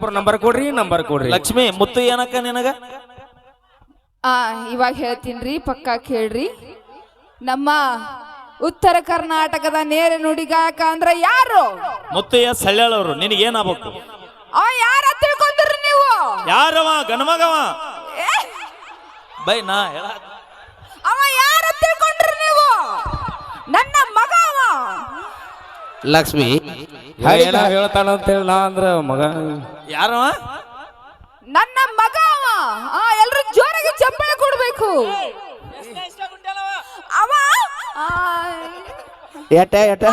Bijapur number ಕೊಡ್ರಿ number ಕೊಡ್ರಿ. ಲಕ್ಷ್ಮಿ ಮುತ್ತು ಏನಕ್ಕ ನಿನಗ? ಆ ಇವಾಗ ಹೇಳ್ತೀನ್ರಿ ಪಕ್ಕಾ ಕೇಳ್ರಿ. ನಮ್ಮ ಉತ್ತರ ಕರ್ನಾಟಕದ ನೇರ ನುಡಿಗಾಕ ಅಂದ್ರೆ ಯಾರು? ಮುತ್ತಯ್ಯ ಸಳ್ಯಾಳವ್ರು ನಿನಗೆ ಏನಾಗ್ಬೇಕು? ಅವ ಯಾರ ತಿಳ್ಕೊಂಡ್ರಿ ನೀವು? ಯಾರವ? ಗಣಮಗವ? ಏ, ಬೈ ನಾ ಹೇಳ ಅವ ಯಾರ ತಿಳ್ಕೊಂಡ್ರಿ ನೀವು? ನನ್ನ ಮಗ ಅವ. ಲಕ್ಷ್ಮಿ ಏನ ಹೇಳ್ತಾನ ಅಂತ ಹೇಳಿ ನಾ ಅಂದ್ರ ಮಗ. ಯಾರವ ನನ್ನ ಮಗ ಅವ. ಆ ಎಲ್ರು ಜೋರಾಗಿ ಚಪ್ಪಾಳೆ ಕೊಡ್ಬೇಕು. ಅವ ಆ, ಎಟ ಎಟ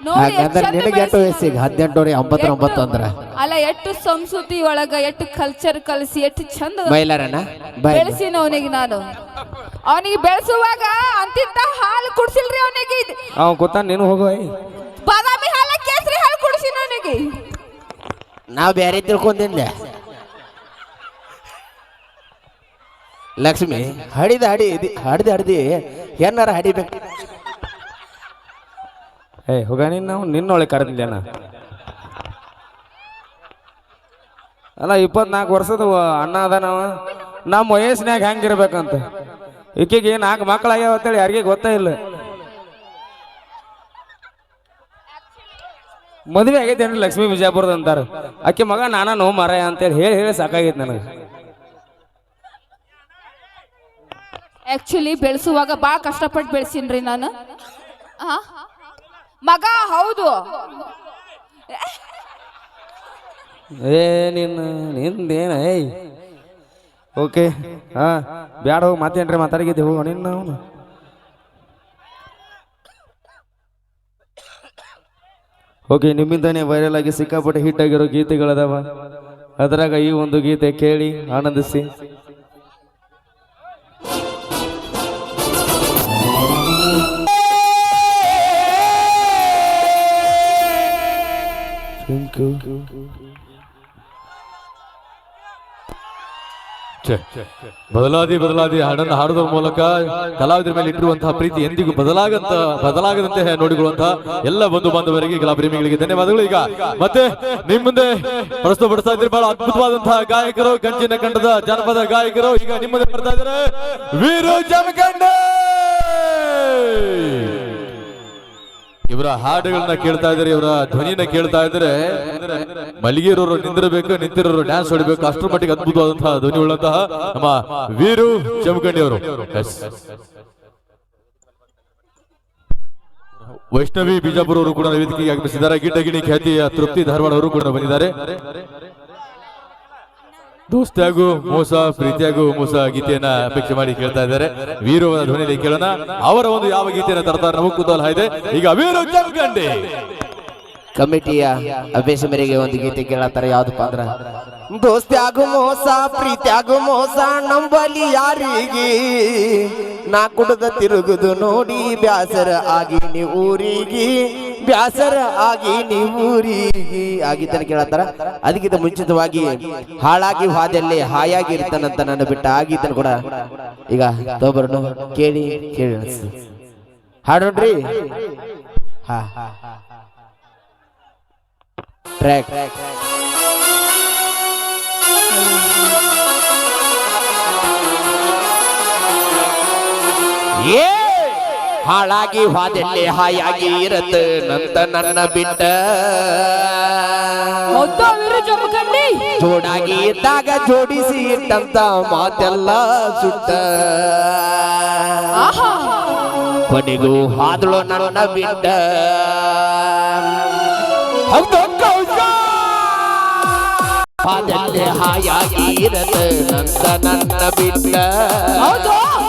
ಹಾಗಂದ್ರೆ ಚಂದ ನಿನಗೆ ಎಷ್ಟು ಬೆಳ್ಸಿದಾನ. ವಯಸ್ಸಿಗೆ ಹದಿನೆಂಟುನೂರ ಎಂಬತ್ತೊಂಬತ್ತು ಅಂದ್ರ ಅಲ್ಲ ಎಷ್ಟು ಸಂಸ್ಕೃತಿ ಒಳಗ ಎಷ್ಟು ಕಲ್ಚರ್ ಕಲಸಿ ಎಷ್ಟು ಚಂದ ಬೈಲಾರಣ್ಣ? ಬೆಳೆಸಿನ ಅವನಿಗೆ ನಾನು. ಅವನಿಗೆ ಬೆಳೆಸುವಾಗ ಅಂತಿಂತ ಹಾಲು ಕುಡ್ಸಿಲ್ರಿ ಅವನಿಗೆ. ಅವ ಗೊತ್ತಾ ನೀನು ಹೋಗುವ ಬಾದಾಮಿ ಹಾಲು ಕೇಸರಿ ಹಾಲು ಕುಡಿಸಿ ಅವನಿಗೆ ನಾವು ಬೇರೆ ತಿಳ್ಕೊಂಡಿಲ್ಲ ಲಕ್ಷ್ಮಿ ಹಡಿದ ಹಡಿ ಹಡ್ದು ಹಡ್ದಿ ಏನಾರ ಹಡಿಬೇಕು ಏ, ಹೋಗ ನೀನು ನಾವು ನಿನ್ನೊಳಗೆ ಕರೆದಿದ್ದೇನ ಅಲ್ಲ, ಇಪ್ಪತ್ನಾಲ್ಕು ವರ್ಷದ ಅಣ್ಣ ಅದ ನಾವು ನಮ್ಮ ವಯಸ್ಸಿನಾಗ ಹೆಂಗಿರ್ಬೇಕಂತ. ಈಕೆಗೆ ನಾಲ್ಕು ಮಕ್ಕಳಾಗ್ಯಾವ ಅಂತೇಳಿ ಯಾರಿಗೆ ಗೊತ್ತೇ ಇಲ್ಲ. ಮದುವೆ ಆಗೈತೇನ್ರಿ ಲಕ್ಷ್ಮೀ ಬಿಜಾಪುರದ ಅಂತಾರೆ? ಆಕೆ ಮಗ ನಾನ ನೋವು ಮರ ಅಂತೇಳಿ ಹೇಳಿ ಹೇಳಿ ಸಾಕಾಗೈತೆ ನನಗೆ. ಆಕ್ಚುಲಿ ಬೆಳೆಸುವಾಗ ಭಾಳ ಕಷ್ಟಪಟ್ಟು ಬೆಳೆಸಿನ್ರಿ ನಾನು. ಆ? ಮಗ ಹೌದು. ಏ, ನಿನ್ನ ನಿಂದೇನ, ಏಯ್. ಓಕೆ, ಹಾ, ಬ್ಯಾಡ ಹೋಗಿ ಮಾತೇನ್ರಿ ಮಾತಾಡಿಗಿದ್ದೆ ಹೋಗೋ, ನಿನ್ನ ಅವನು. ಓಕೆ, ನಿಮ್ಮಿಂದನೇ ವೈರಲ್ ಆಗಿ ಸಿಕ್ಕಾಪಟ್ಟೆ ಹಿಟ್ ಆಗಿರೋ ಗೀತೆಗಳದಾವ. ಅದರಾಗ ಈ ಒಂದು ಗೀತೆ ಕೇಳಿ ಆನಂದಿಸಿ. ಬದಲಾದಿ ಬದಲಾದಿ ಹಾಡನ್ನು ಹಾಡುವುದರ ಮೂಲಕ ಕಲಾವಿದರ ಮೇಲೆ ಇಟ್ಟಿರುವಂತಹ ಪ್ರೀತಿ ಎಂದಿಗೂ ಬದಲಾಗಂತ, ಬದಲಾಗದಂತೆ ನೋಡಿಕೊಳ್ಳುವಂತಹ ಎಲ್ಲ ಬಂಧು ಬಾಂಧವರಿಗೆ ಕಲಾ ಪ್ರೇಮಿಗಳಿಗೆ ಧನ್ಯವಾದಗಳು. ಈಗ ಮತ್ತೆ ನಿಮ್ ಮುಂದೆ ಪ್ರಸ್ತುತಪಡಿಸ್ತಾ ಇದ್ರೆ ಬಹಳ ಅದ್ಭುತವಾದಂತಹ ಗಾಯಕರು ಕಂಚಿನ ಕಂಡದ ಜನಪದ ಗಾಯಕರು. ಈಗ ನಿಮ್ಮ ಮುಂದೆ ಬರ್ತಾ ಇದ್ದಾರೆ. ವೀರು ಜಮಖಂಡೆ! ಇವರ ಹಾಡುಗಳನ್ನ ಕೇಳ್ತಾ ಇದ್ರೆ ಇವರ ಧ್ವನಿನ ಕೇಳ್ತಾ ಇದ್ದಾರೆ. ಮಲ್ಲಿಗೆರವರು ನಿಂತಿರಬೇಕು ನಿಂತಿರೋರು ಡ್ಯಾನ್ಸ್ ಹೊಡಿಬೇಕು, ಅಷ್ಟರ ಮಟ್ಟಿಗೆ ಅದ್ಭುತವಾದಂತಹ ಧ್ವನಿ ಉಳ್ಳಂತಹ ನಮ್ಮ ವೀರು ಚಮಕಂಡಿ ಅವರು ವೈಷ್ಣವಿ ಬಿಜಾಪುರ ಅವರು ಕೂಡ ವೇದಿಕೆಗೆ ಆಗಮಿಸಿದ್ದಾರೆ. ಗಿಡ್ಡಗಿಣಿ ಖ್ಯಾತಿಯ ತೃಪ್ತಿ ಧಾರವಾಡ ಅವರು ಕೂಡ ಬಂದಿದ್ದಾರೆ. ದೋಸ್ತಿಯಾಗು ಮೋಸ ಪ್ರೀತಿಯಾಗೂ ಮೋಸ ಗೀತೆಯನ್ನ ಅಪೇಕ್ಷೆ ಮಾಡಿ ಕೇಳ್ತಾ ಇದ್ದಾರೆ. ವೀರು ಅವರ ಧ್ವನಿಯಲ್ಲಿ ಕೇಳೋಣ. ಅವರ ಒಂದು ಯಾವ ಗೀತೆಯನ್ನ ತರ್ತಾರೆ? ನಮಗೂ ಕುತೂಹಲ ಇದೆ. ಈಗ ವೀರು ಜಮಖಂಡಿ ಕಮಿಟಿಯ ಅಭ್ಯಾಸ ಮೇರೆಗೆ ಒಂದು ಗೀತೆ ಕೇಳತ್ತಾರೆ. ಯಾವ್ದಪ್ಪ ಅಂದ್ರ? ದೋಸ್ತಿ ಆಗು ಮೋಸ ಪ್ರೀತಿ ಆಗು ಮೋಸ ನಂಬಲಿ ಯಾರಿಗೆ? ನಾ ಕುಡದ ತಿರುಗುದು ನೋಡಿ ಬ್ಯಾಸರ ಆಗಿ ನೀ ಊರಿಗೆ. ಬ್ಯಾಸರ ಆಗಿ ನೀ ಆಗಿದ್ದಾನೆ ಕೇಳತ್ತಾರ ಅದಕ್ಕಿಂತ ಮುಂಚಿತವಾಗಿ ಹಾಳಾಗಿ ಹಾದಲ್ಲಿ ಹಾಯಾಗಿ ಇರ್ತಾನಂತ ನನ್ನ ಬಿಟ್ಟ ಆಗಿದ್ದಾನೆ ಕೂಡ. ಈಗ ತೋಬರ್ನು ಕೇಳಿ ಕೇಳಿ ಹಾಡೋಣ್ರಿ ಹಾ. ಟ್ರ್ಯಾಕ್ ಏ ಹಾಳಾಗಿ ಹಾದಲ್ಲಿ ಹಾಯಾಗಿ ಇರತ್ತ. ನಂತ ನನ್ನ ಬಿಟ್ಟ ಜೋಡಾಗಿ ಇದ್ದಾಗ ಜೋಡಿಸಿ ಇಟ್ಟಂತ ಮಾತೆಲ್ಲ ಸುಟ್ಟ. ಕೊನೆಗೂ ಹಾದಳು ನನ್ನ ಬಿಟ್ಟ. ಹಾದಲ್ಲಿ ಹಾಯಾಗಿ ಇರತ್ತ. ನಂತ ನನ್ನ ಬಿಟ್ಟ.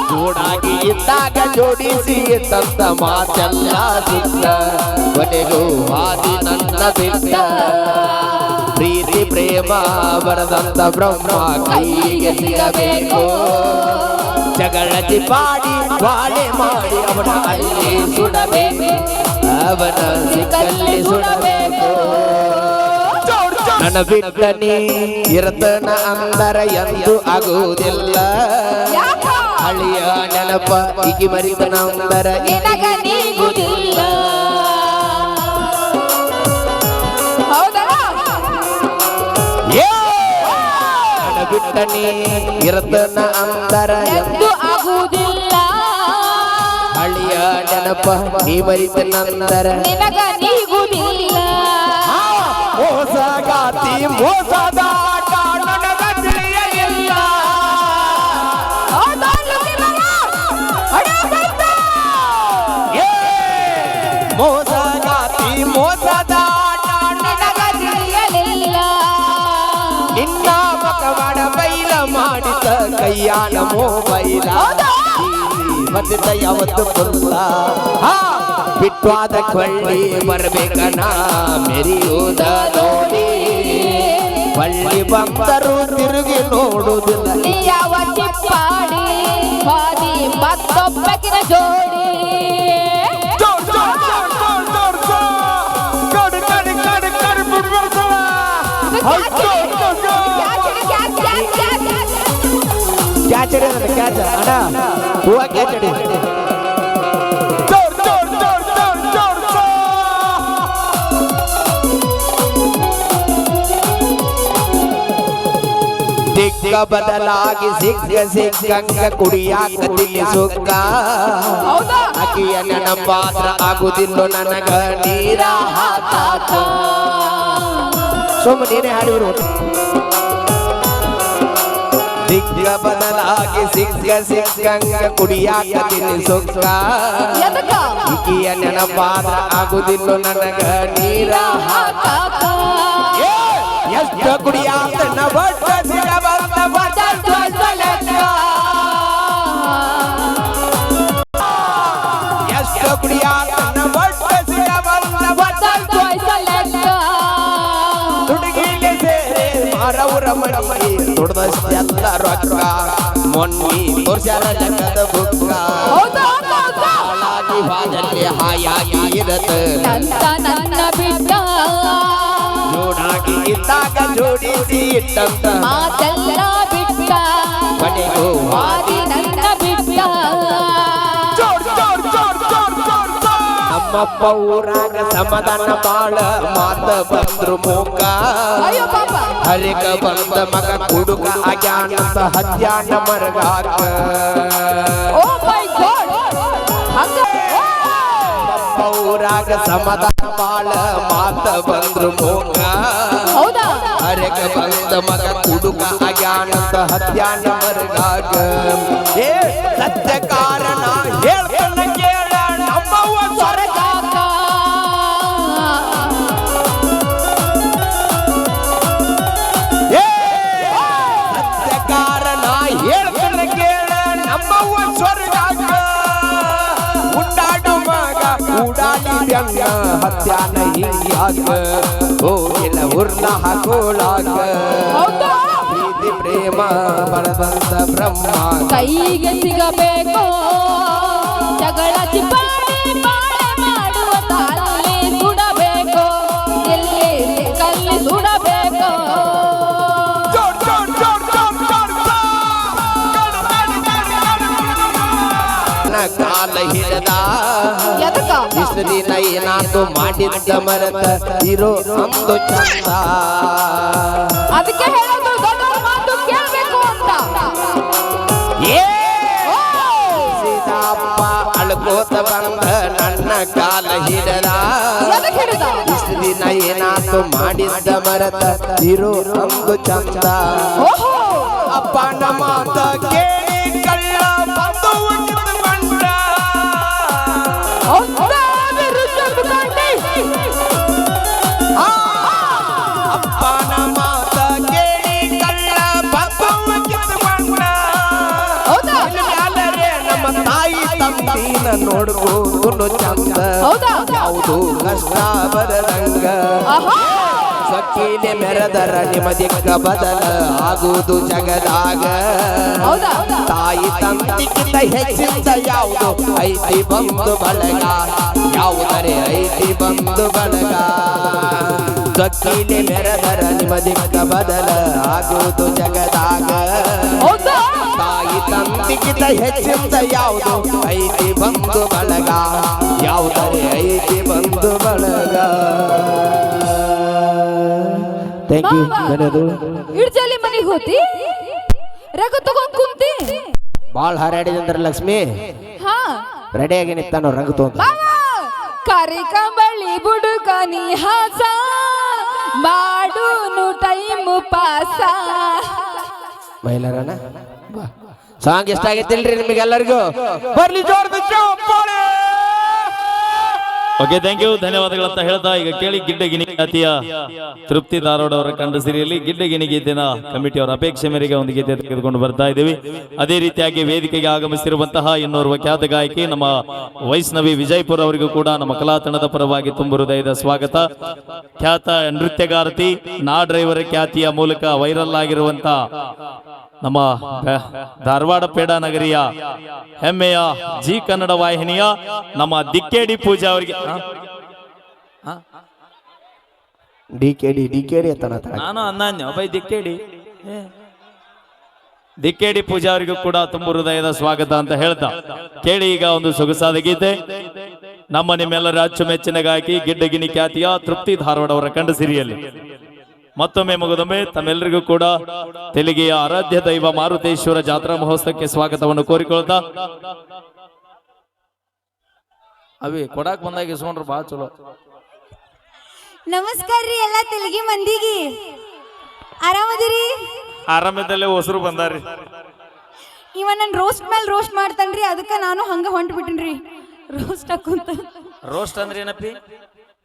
ಜೋಡಾಗಿ ಇದ್ದಾಗ ಜೋಡಿಸಿ ತಂತ ಮಾತೆಲ್ಲ ಸುತ್ತ. ಕೊನೆಗೂ ಹಾದಿ ನನ್ನ ಬಿಟ್ಟ. ಪ್ರೀತಿ, ಪ್ರೇಮ ಬರದಂತ ಬ್ರಹ್ಮ ಕೈಗೆ ಸಿಗಬೇಕು. ಜಗಳತಿ ಪಾಡಿ ಬಾಳೆ ಮಾಡಿ ಅವನ ಅಲ್ಲಿ ಸುಡಬೇಕು. ಅವನ ಸಿಕ್ಕಲ್ಲಿ ಸುಡಬೇಕು. ನನ್ನ ಬಿಟ್ಟನಿ ಇರತನ ಅಂದರ ಎಂದು ಆಗುವುದಿಲ್ಲ. ಹಳಿಯ ನೆನಪ ಈಗ ಮರಿತ ನಂತರ ನಿನಗ ನೀಗುದಿಲ್ಲ. ಬಿಟ್ಟನಿ ಇರತನ ಅಂತರ ಎಂದು ಆಗುವುದಿಲ್ಲ. ಹಳಿಯ ನೆನಪ ನೀ ಮರಿತ ನಂತರ ನಿನಗ ನೀಗುದಿಲ್ಲ. ಮೋಸಗಾತಿ ಮೋಸದ ಕೈಯಾನ ಮೊಬೈಲ ಹೌದಾ? ಯಾವತ್ತು ಬಂದ ಬಿಟ್ವಾದ ಕೊಳ್ಳಿ ಬರ್ಬೇಕನ ಮೆರಿಯುವುದ ನೋಡಿ. ಬಳ್ಳಿ ಭಕ್ತರು ತಿರುಗಿ ನೋಡುವುದಿಲ್ಲ. ಯಾವ ಚಿಪ್ಪಾಡಿ ಹಾದಿ ಮತ್ತೊಬ್ಬಕಿನ ಜೋಡಿ. ಕ್ಯಾಚ್ ಹಿಡಿಯೋದು ಕ್ಯಾಚ್ ಅಣ್ಣ ಹೂವ ಕ್ಯಾಚ್ ಹಿಡಿ ದಿಕ್ಕ ಬದಲಾಗಿ ಸಿಕ್ಕ ಸಿಕ್ಕಂಗ ಕುಡಿಯಾಕ ತಿಳಿಸುಕ್ಕ ಹೌದಾ ಅಕ್ಕಿಯ ನನ್ನ ಪಾತ್ರ ಆಗುದಿಲ್ಲ ನನಗ ನೀರ ಹಾಕಾಕ ಸೋಮ ನೀನೇ ಬದಲಾಗಿ ಸಿಕ್ಕ ಸಿಕ್ಕಂಗ ಕುಡಿಯಾಕ ತಿಳಿಸುಕ್ಕ ಎದಕ್ಕ? ನೆನಪಾದ ಆಗುದಿಲ್ಲ ನನಗ ನೀರ ಎಷ್ಟ ಕುಡಿಯಾತ ಬಂದ ಬಡ್ಡ ಎಷ್ಟ ಕುಡಿಯಾತ ಹುಡುಗಿಲೆ ಸೇರೆ ದುಡ್ದಷ್ಟೆಲ್ಲ ರೊಕ್ಕ. ಮೊನ್ನಿ ಪುರುಷರ ಜಗದ ಬುಕ್ಕ. ಹಾಳಾಗಿ ಬಾದಲ್ಲಿ ಹಾಯಾಗಿ ಇರತ ಅಂತ ನನ್ನ ಬಿಟ್ಟ. ಜೋಡಾಗಿ ಇದ್ದಾಗ ಜೋಡಿಸಿ ಇಟ್ಟಂತ. ಮಾತೆಲ್ಲ ಬಿಟ್ಟ. ಮನೆಗೂ ಆದಿ ನನ್ನ ಬಿಟ್ಟ. ನಮ್ಮಪ್ಪ ಊರಾಗ ಸಮಾಧಾನ ಬಾಳ. ಮಾತ ಬಂದ್ರು ಮೂಕ. ಅಯ್ಯೋ ಪಾಪ. ಹರಿಕ ಬಂದ ಮಗ ಕುಡುಕ ಅಜ್ಞಾನದ ಹತ್ಯಾನ ಮರಗಾಕ. ಓ ಮೈ ಗಾಡ್ ಊರಾಗ ಸಮದ ಬಾಳ ಮಾತ ಬಂದ್ರು ಮೋಕ. ಹೌದಾ? ಹರಿಕ ಬಂದ ಮಗ ಕುಡುಕ ಅಜ್ಞಾನದ ಹತ್ಯಾನ ಮರಗಾಕ. ಏ ಸತ್ಯ ಕಾರಣ ಹೇಳ್ತಾನ ವ್ಯಂಗ ಹತ್ಯಾನ ಹಿಂಗ್ಯಾಗ ಹೋಗಿಲ್ಲ ಉರ್ನ ಹಾಕೋಳಾಗ ಪ್ರೀತಿ ಪ್ರೇಮ ಬಡದಂತ ಬ್ರಹ್ಮ. ಕೈಗೆ ಸಿಗಬೇಕು? ಜಗಳ ಚಿಪ್ಪಾಡಿ ಕಾಲ ಹಿಡದ ಇಷ್ಟು ದಿನ ಏನಾದ್ರು ಮಾಡಿದ್ದ ಮರತ ಇರೋ ಒಂದು ಚಂದ. ಅದಕ್ಕೆ ಹೇಳೋದು ದೊಡ್ಡವ್ರ ಮಾತು ಕೇಳಬೇಕು ಅಂತ. ಏ! ಸೀತಾಪ್ಪ ಅಳ್ಕೋತ ಬಂದ ನನ್ನ ಕಾಲ ಹಿಡದ ಇಷ್ಟು ದಿನ ಏನಾದ್ರು ಮಾಡಿದ್ದ ಮರತ ಇರೋ ಒಂದು ಚಂದ. ಓಹೋ! ಅಪ್ಪನ ಮಾತ ಕೇಳಿ. ನೋಡ್ಕೊಂಡು ಚಂದ. ಹೌದಾ? ಯಾವುದು ಕಷ್ಟ ಬರದಂಗ. ಸೊಕ್ಕಿಲೆ ಮೆರೆದರ ನಿಮ್ಮದಿಕ್ಕ ಬದಲ ಆಗುವುದು ಜಗದಾಗ. ತಾಯಿ ತಂದಿಕ್ಕಿಂತ ಹೆಚ್ಚಿಂದ ಯಾವುದು? ಐತಿ ಬಂದು ಬಳಗ ಯಾವುದರೆ ಐತಿ ಬಂದು ಬಳಗ ಸೊಕ್ಕಿಲೆ ಮೆರೆದರ ನಿಮದಿ ಬದಲ ಆಗುವುದು ಜಗದಾಗ. ತಾಯಿ ತಂದಿಕ್ಕಿಂತ ಹೆಚ್ಚಿಂದ ಯಾವುದು? ಐತಿ ಬಂದು ಬಳಗ ಥ್ಯಾಂಕ್ ಯು ಇಡ್ಜಲಿ ಮನೆಗೆ ಹೋತಿ? ರಗ ತಗೊಂಡ್ ಕುಂತಿ? ಬಾಳ್ ಹಾರಾಡಿದಂದ್ರ ಲಕ್ಷ್ಮಿ. ಹಾ. ರೆಡಿಯಾಗಿ ನಿಂತಾನೋ ರಂಗ ತಗೊಂಡ್ ಕರಿ ಕಂಬಳಿ ಬುಡುಕ ನೀ ಹಾಸ. ಮಾಡುನು ಟೈಮ್ ಪಾಸ. ಮಹಿಳೆಯರಣ್ಣ ಸಾಂಗ್ ಎಷ್ಟಾಗೈತಿಲ್ರಿ ನಿಮಗೆಲ್ಲರಿಗೂ. ಬರ್ಲಿ ಜೋರದ ಚಪ್ಪಾಳೆ ಓಕೆ ಥ್ಯಾಂಕ್ ಯು ಧನ್ಯವಾದಗಳು ಅಂತ ಹೇಳ್ತಾ ಈಗ ಕೇಳಿ ಗಿಡ್ಡಗಿನಿ ಖ್ಯಾತಿಯ ತೃಪ್ತಿ ಧಾರವಾಡ ಅವರ ಕಂಡ ಸಿರಿಯಲ್ಲಿ ಗಿಡ್ಡಗಿನಿ ಗೀತೆನ ಕಮಿಟಿಯವರ ಅಪೇಕ್ಷೆ ಮೇರೆಗೆ ಒಂದು ಗೀತೆ ತೆಗೆದುಕೊಂಡು ಬರ್ತಾ ಇದ್ದೀವಿ. ಅದೇ ರೀತಿಯಾಗಿ ವೇದಿಕೆಗೆ ಆಗಮಿಸಿರುವಂತಹ ಇನ್ನೋರ್ವ ಖ್ಯಾತ ಗಾಯಕಿ ನಮ್ಮ ವೈಷ್ಣವಿ ವಿಜಯಪುರ ಅವರಿಗೂ ಕೂಡ ನಮ್ಮ ಕಲಾತಣದ ಪರವಾಗಿ ತುಂಬ ಹೃದಯದ ಸ್ವಾಗತ. ಖ್ಯಾತ ನೃತ್ಯಗಾರತಿ, ನಾ ಡ್ರೈವರ್ ಖ್ಯಾತಿಯ ಮೂಲಕ ವೈರಲ್ ಆಗಿರುವಂತ ನಮ್ಮ ಧಾರವಾಡ ಪೇಡ ನಗರಿಯ ಹೆಮ್ಮೆಯ ಜಿ ಕನ್ನಡ ವಾಹಿನಿಯ ನಮ್ಮ ದಿಕ್ಕೇಡಿ ಪೂಜಾ ಅವರಿಗೆ? D K D D K D ನಾನು ಅನ್ನಾನ್ಯ ಬೈ ದಿಕ್ಕೇಡಿ ದಿಕ್ಕೇಡಿ ಪೂಜಾ ಅವರಿಗೂ ಕೂಡ ತುಂಬ ಹೃದಯದ ಸ್ವಾಗತ ಅಂತ ಹೇಳ್ತಾ. ಕೇಳಿ ಈಗ ಒಂದು ಸೊಗಸಾದ ಗೀತೆ. ನಮ್ಮ ನಿಮ್ಮೆಲ್ಲರ ಅಚ್ಚುಮೆಚ್ಚಿನ ಗಾಯಕಿ ಗಿಡ್ಡಗಿನಿ ಖ್ಯಾತಿಯ ತೃಪ್ತಿ ಧಾರವಾಡ ಅವರ ಕಂಡ ಸಿರಿಯಲ್ಲಿ ಮತ್ತೊಮ್ಮೆ ಮುಗಿದೊಮ್ಮೆ ತಮ್ಮೆಲ್ಲರಿಗೂ ಕೂಡ ತೆಲಿಗೆಯ ಆರಾಧ್ಯ ದೈವ ಮಾರುತೇಶ್ವರ ಜಾತ್ರಾ ಮಹೋತ್ಸವಕ್ಕೆ ಸ್ವಾಗತವನ್ನು ಕೋರಿಕೊಳ್ತಾ ಅವಿ ಕೊಡಾಕ್ ಬಂದಾಗ ಇಸ್ಕೊಂಡ್ರು ಬಹಳ ಚಲೋ. ನಮಸ್ಕಾರ ರೀ ಎಲ್ಲ ತೆಲುಗಿ ಮಂದಿಗೆ. ಆರಾಮದಿರಿ? ಆರಾಮದಲ್ಲೇ ಹೊಸರು ಬಂದಾರಿ ಇವ ನನ್ ರೋಸ್ಟ್ ಮೇಲೆ ರೋಸ್ಟ್ ಮಾಡ್ತಾನ್ರಿ ಅದಕ್ಕೆ ನಾನು ಹಂಗ ಹೊಂಟ್ಬಿಟ್ಟಿನ್ರಿ. ರೋಸ್ಟ್ ಹಾಕೊಂತ. ರೋಸ್ಟ್ ಅಂದ್ರೆ ಏನಪ್ಪಿ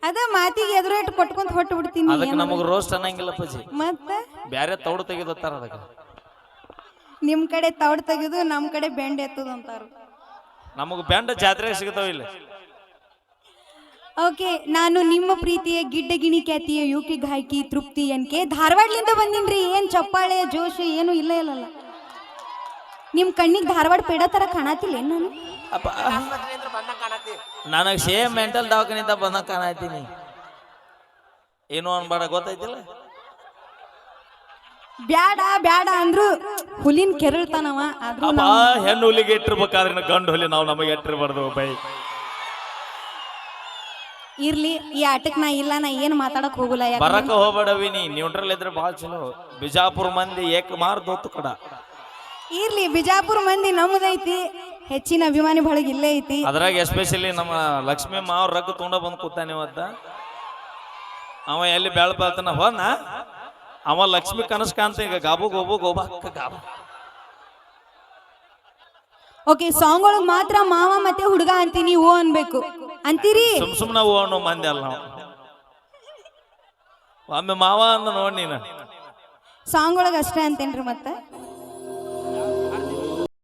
ಅದ ಮಾತಿಗೆ ಎದುರು ಇಟ್ಟು ಕೊಟ್ಕೊಂತ ಹೊಟ್ಟು ಬಿಡ್ತೀನಿ ಅದಕ್ಕೆ ನಮಗ್ ರೋಸ್ಟ್ ಅನ್ನಂಗಿಲ್ಲ ಪಜಿ ಮತ್ತ? ಬ್ಯಾರೆ ತೌಡು ತೆಗೆದತ್ತಾರ ಅದಕ್ಕೆ. ನಿಮ್ಮ ಕಡೆ ತೌಡ್ ತೆಗೆದು ನಮ್ಮ ಕಡೆ ಬೆಂಡ್ ಎತ್ತದ ಅಂತಾರ. ನಮಗೆ ಬೆಂಡ ಜಾತ್ರೆ ಸಿಗತಾವ ಇಲ್ಲ. ಓಕೆ ನಾನು ನಿಮ್ಮ ಪ್ರೀತಿಯ ಗಿಡ್ಡಗಿಣಿ ಖ್ಯಾತಿಯ ಯುಕಿ ಗಾಯಕಿ ತೃಪ್ತಿ ಎನ್ಕೆ ಧಾರವಾಡ್ಲಿಂದ ಬಂದಿನ್ರಿ. ಏನ್ ಚಪ್ಪಾಳೆ ಜೋಶ್ ಏನು ಇಲ್ಲ ಇಲ್ಲಲ್ಲ. ನಿಮ್ ಕಣ್ಣಿಗೆ ಧಾರವಾಡ ಪೇಡ ತರ ಕಾಣತಿಲ್ಲ ಏನ್ ನಾನು ನನಗ್ ಸೇಮ್ ಮೆಂಟಲ್ ದವಾಖಾನಿಂದ ಬಂದ ಕಾಣತೀನಿ ಏನು ಅನ್ಬೇಡ ಗೊತ್ತೈತಿಲ್ಲ ಬ್ಯಾಡ ಬ್ಯಾಡ ಅಂದ್ರು ಹುಲಿನ್ ಕೆರಳ್ತಾನವ ಆದ್ರೂ ಅಪ್ಪ ಹೆಣ್ಣು ಹುಲಿಗೆ ಇಟ್ಟಿರ್ಬೇಕಾದ್ರೆ ಗಂಡು ಹುಲಿ ನಾವು ನಮಗೆ ಇಟ್ಟಿರ್ಬಾರ್ದು ಬೈ. ಇರ್ಲಿ ಈ ಆಟಕ್ ನಾ ಇಲ್ಲ ನಾ ಏನ್ ಮಾತಾಡಕ್ ಹೋಗಲ್ಲ ಬರಕ ಹೋಗ್ಬೇಡವಿ ನೀ ನ್ಯೂಟ್ರಲ್ ಇದ್ರೆ ಭಾಳ ಚಲೋ. ಬಿಜಾಪುರ ಮಂದಿ ಏಕ ಮಾರ ದೋತು ಕಡ. ಇರ್ಲಿ ಬಿಜಾಪುರ ಮಂದಿ ನಮ್ದೈತಿ. ಹೆಚ್ಚಿನ ಅಭಿಮಾನಿ ಬಳಗ ಇಲ್ಲೇ ಐತಿ. ಅದ್ರಾಗ ಎಸ್ಪೆಷಲಿ ನಮ್ಮ ಲಕ್ಷ್ಮಿ ಮಾವ ರಗ್ ತೊಗೊಂಡ ಬಂದು ಕೂತಾನೆ ಇವತ್ತ. ಅವ ಎಲ್ಲಿ ಬೆಳ ಬೆಳ್ತಾನ ಹೋದ್ನ? ಅವ ಲಕ್ಷ್ಮಿ ಕನಸು ಕಾಣ್ತ ಈಗ ಗಾಬು ಗೋಬು ಗೋಬಾಕ ಗಾಬು. ಓಕೆ ಸಾಂಗ್ ಒಳಗ್ ಮಾತ್ರ ಮಾವ ಮತ್ತೆ ಹುಡುಗ ಅಂತೀನಿ ಓ ಅನ್ಬೇಕು. ಅಂತೀರಿ? ಸುಮ್ ಸುಮ್ನ ಅನ್ನೋ ಮಂದಿ ಅಲ್ಲ ನಾವು. ಒಮ್ಮೆ ಮಾವ ಅಂದ ನೋಡ್ ನೀನು. ಸಾಂಗ್ ಒಳಗ್ ಅಷ್ಟೇ ಅಂತೇನ್ರಿ ಮತ್ತೆ?